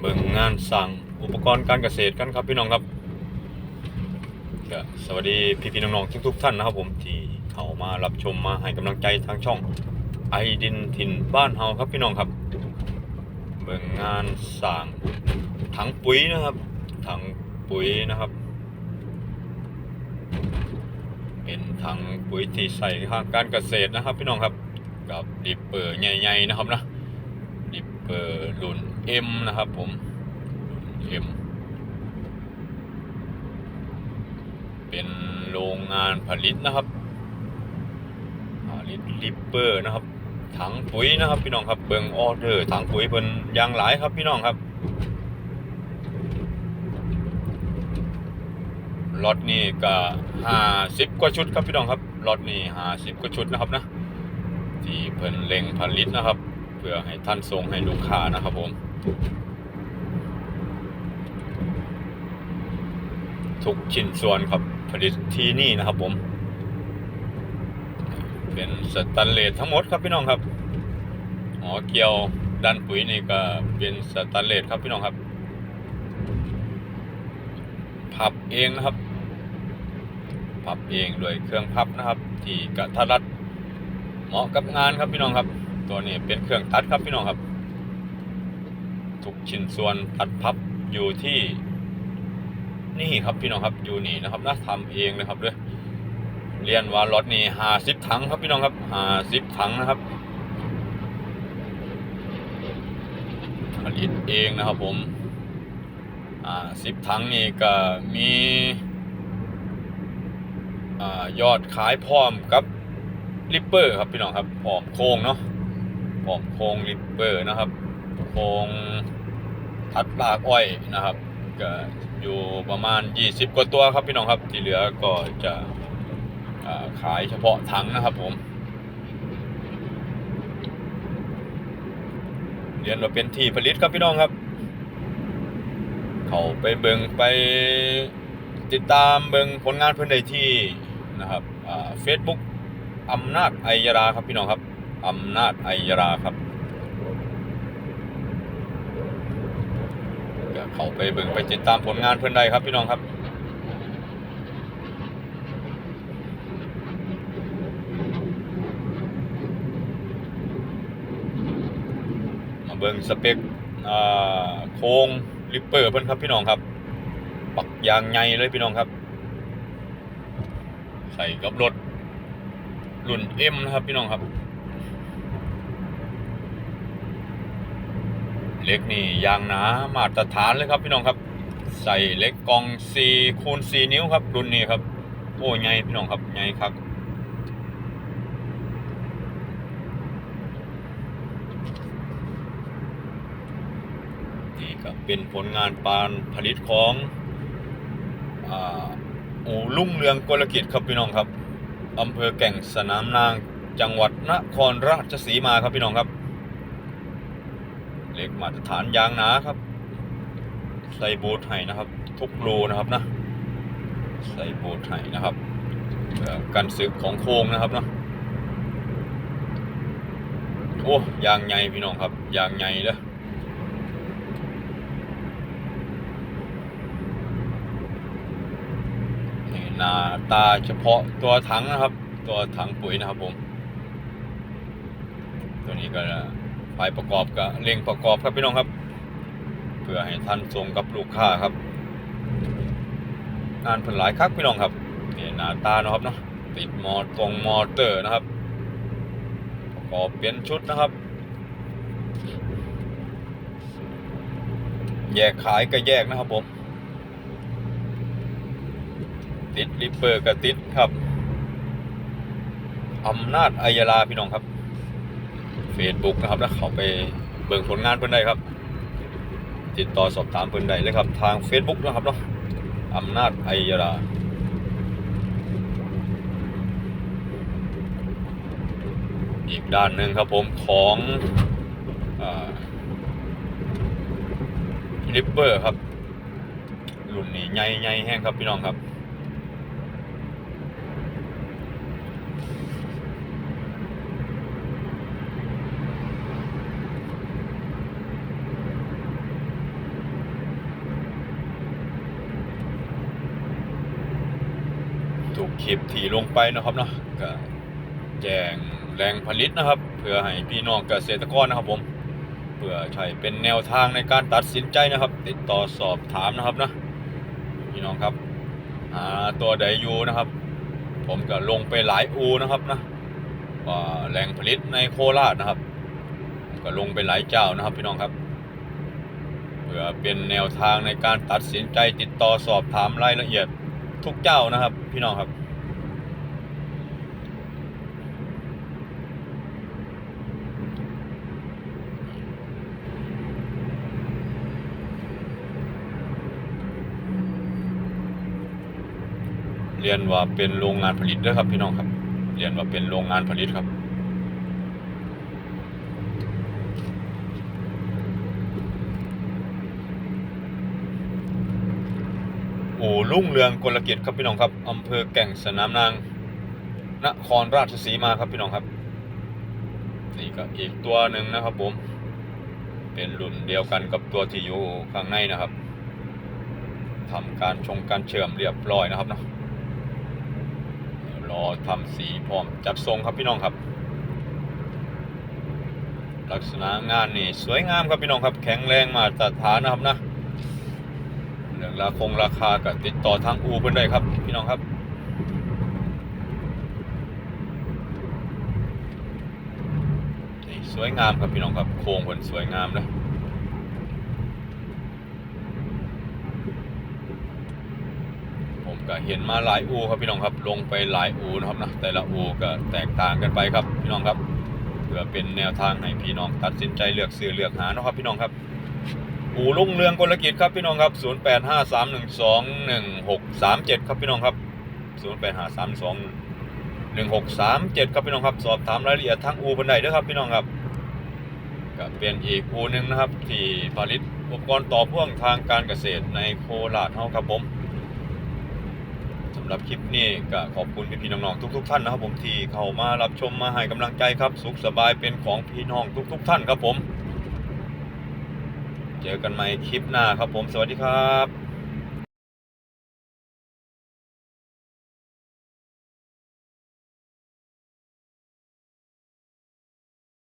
เบิ่งงานสั่งอุปกรณ์การเกษตรกันครับพี่น้องครับสวัสดีพี่พี่ๆน้องๆทุกๆท่านนะครับผมที่เข้ามารับชมมาให้กำลังใจทางช่องไอดินถิ่นบ้านเฮาครับพี่น้องครับ เบิ่งงานสั่งถังปุ๋ยนะครับถังปุ๋ยนะครับ เป็นถังปุ๋ยที่ใส่ทางการเกษตรนะครับ พี่น้องครับกับดิปเปอร์ใหญ่ๆนะครับนะดิปเปอร์รุ่น M นะครับผม M เป็นโรงงานผลิตนะครับผลิตลิปเปอร์นะครับ ถังปุ๋ยนะครับพี่น้องครับเบิงออเดอร์ถังปุ๋ยเพิ่นอยางหลายครับพี่น้องครับล็อตนี้ก็ห้าสิบกว่าชุดครับพี่น้องครับล็อตนี้ห้าสิบกว่าชุดนะครับนะ ที่เพิ่นเล็งผลิตนะครับ เพื่อให้ท่านส่งให้ลูกค้านะครับผม ทุกชิ้นส่วนครับ ผลิตที่นี่นะครับผม เป็นสแตนเลสทั้งหมดครับพี่น้องครับอ๋อเกี่ยวดันปุ๋ยนี่ก็เป็นสแตนเลสครับพี่น้องครับ พับเองนะครับ พับเองด้วยเครื่องพับนะครับ ที่กระทัดรัดเหมาะกับงานครับพี่น้องครับ ตัวนี้เป็นเครื่องตัดครับพี่น้องครับ ทุกชิ้นส่วนตัดพับอยู่ที่นี่ครับพี่น้องครับอยู่นี่นะครับนะทำเองนะครับเลยเรียนว่ารถนี่ห้าสิบถังครับพี่น้องครับห้าสิบถังนะครับผลิตเองนะครับผมอ่าสิบถังนี่ก็มีอ่ายอดขายพร้อมกับริปเปอร์ครับพี่น้องครับพร้อมโค้งเนาะพร้อมโค้งริปเปอร์นะครับ โค้งทัดลากอ้อยนะครับก็อยู่ประมาณ 20 กว่าตัวครับพี่น้องครับที่เหลือก็จะขายเฉพาะถังนะครับผมเรียนว่าเป็นที่ผลิตครับพี่น้องครับ เขาไปเบิงไปติดตามเบิงผลงานเพื่อนใดที่นะครับเฟซบุ๊กอำนาจไอยราครับพี่น้องครับอำนาจไอยราครับ ก็ เข้าไปเบิ่งไปติดตามผลงานเพื่อนใดครับพี่น้องครับมาเบิ่งสเปคอ่าโครงลิปเปอร์เพิ่อนครับพี่น้องครับ ปักยางใหญ่เลยพี่น้องครับ ใส่กับรถรุ่น M นะครับพี่น้องครับ เล็กนี่ยางหนามาตรฐานเลยครับพี่น้องครับ ใส่เล็กกอง4คูณ4นิ้วครับ รุ่นนี้ครับ โอ้ใหญ่พี่น้องครับใหญ่ครับนี่ครับเป็นผลงานปานผลิตของอู่ลุ่งเรืองกลกิจครับพี่น้องครับอำเภอแก่งสนามนางจังหวัดนครราชสีมาครับพี่น้องครับ เหล็กมาตรฐานยางหนาครับ ใส่บูทให้นะครับ ทุกรูนะครับนะใส่บูทให้นะครับกันสึกของโค้งนะครับเนาะโอ้ยางใหญ่พี่น้องครับยางใหญ่เลยนี่หน้าตาเฉพาะตัวถังนะครับ ตัวถังปุ๋ยนะครับผม ตัวนี้ก็ ไฟประกอบกับเร่งประกอบครับพี่น้องครับ เพื่อให้ท่านส่งกับลูกค้าครับงานผลหลายครับพี่น้องครับนี่หน้าตานะครับเนาะติดมอตรงมอเตอร์นะครับ ประกอบเปลี่ยนชุดนะครับ แยกขายก็แยกนะครับผมติดริปเปอร์ก็ติดครับอำนาจอายาลาพี่น้องครับ เฟซบุ๊กนะครับแล้วเขาไปเบิ่งผลงานเพิ่นได้ครับ ติดต่อสอบถามเพิ่นได้เลยครับ ทาง Facebook นะครับเนาะอำนาจไอยาราอีกด้านหนึ่งครับผมของลิปเปอร์ครับ รุ่นนี้ใหญ่ใหญ่แห้งครับพี่น้องครับ คลิปที่ลงไปนะครับเนาะก็แจ้งแรงผลิตนะครับ เพื่อให้พี่น้องเกษตรกรนะครับผมเพื่อใช้เป็นแนวทางในการตัดสินใจนะครับ ติดต่อสอบถามนะครับนะพี่น้องครับหาตัวใดอยู่นะครับ ผมก็ลงไปหลายอูนะครับนะว่าแหล่งผลิตในโคราชนะครับ ก็ลงไปหลายเจ้านะครับ พี่น้องครับ เพื่อเป็นแนวทางในการตัดสินใจติดต่อสอบถามรายละเอียดทุกเจ้านะครับ พี่น้องครับ เรียนว่าเป็นโรงงานผลิตด้วยครับ พี่น้องครับ เรียนว่าเป็นโรงงานผลิตครับ โอ้ลุ่งเรืองกลกิครับพี่น้องครับอำเภอแก่งสนามนางนครราชสีมาครับพี่น้องครับนี่ก็อีกตัวหนึ่งนะครับผม เป็นรุ่นเดียวกันกับตัวที่อยู่ข้างในนะครับทำการชงการเชื่อมเรียบร้อยนะครับเนาะ รอทำสีพร้อม จัดทรงครับพี่น้องครับ ลักษณะงานนี่สวยงามครับพี่น้องครับ แข็งแรงมาตรฐานนะครับนะเรื่องราคงราคาก็ติดต่อทางอูเพิ่นได้ครับ พี่น้องครับนี่สวยงามครับพี่น้องครับโครงเพิ่นสวยงามเลยผม ก็เห็นมาหลายอูครับพี่น้องครับลงไปหลายอูนะครับนะแต่ละอูก็แตกต่างกันไปครับพี่น้องครับเพื่อเป็นแนวทางให้พี่น้องตัดสินใจเลือกซื้อเลือกหานะครับพี่น้องครับ อู่รุ่งเรืองกลกิจครับพี่น้องครับ 0853121637 ครับพี่น้องครับ 0853121637 ครับพี่น้องครับ สอบถามรายละเอียดทางอูบันไดด้อครับพี่น้องครับก็เป็นอีกอูหนึ่งนะครับ ที่ผลิตอุปกรณ์ต่อพ่วงทางการเกษตรในโคราชเฮาครับผม หรับคลิปนี้ก็ขอบคุณพี่ๆน้องๆทุก ๆ ท่านนะครับผมที่เข้ามารับชมมาให้กำลังใจครับ สุขสบายเป็นของพี่น้องทุก ๆ ท่านครับผม เจอกันใหม่คลิปหน้าครับผม สวัสดีครับ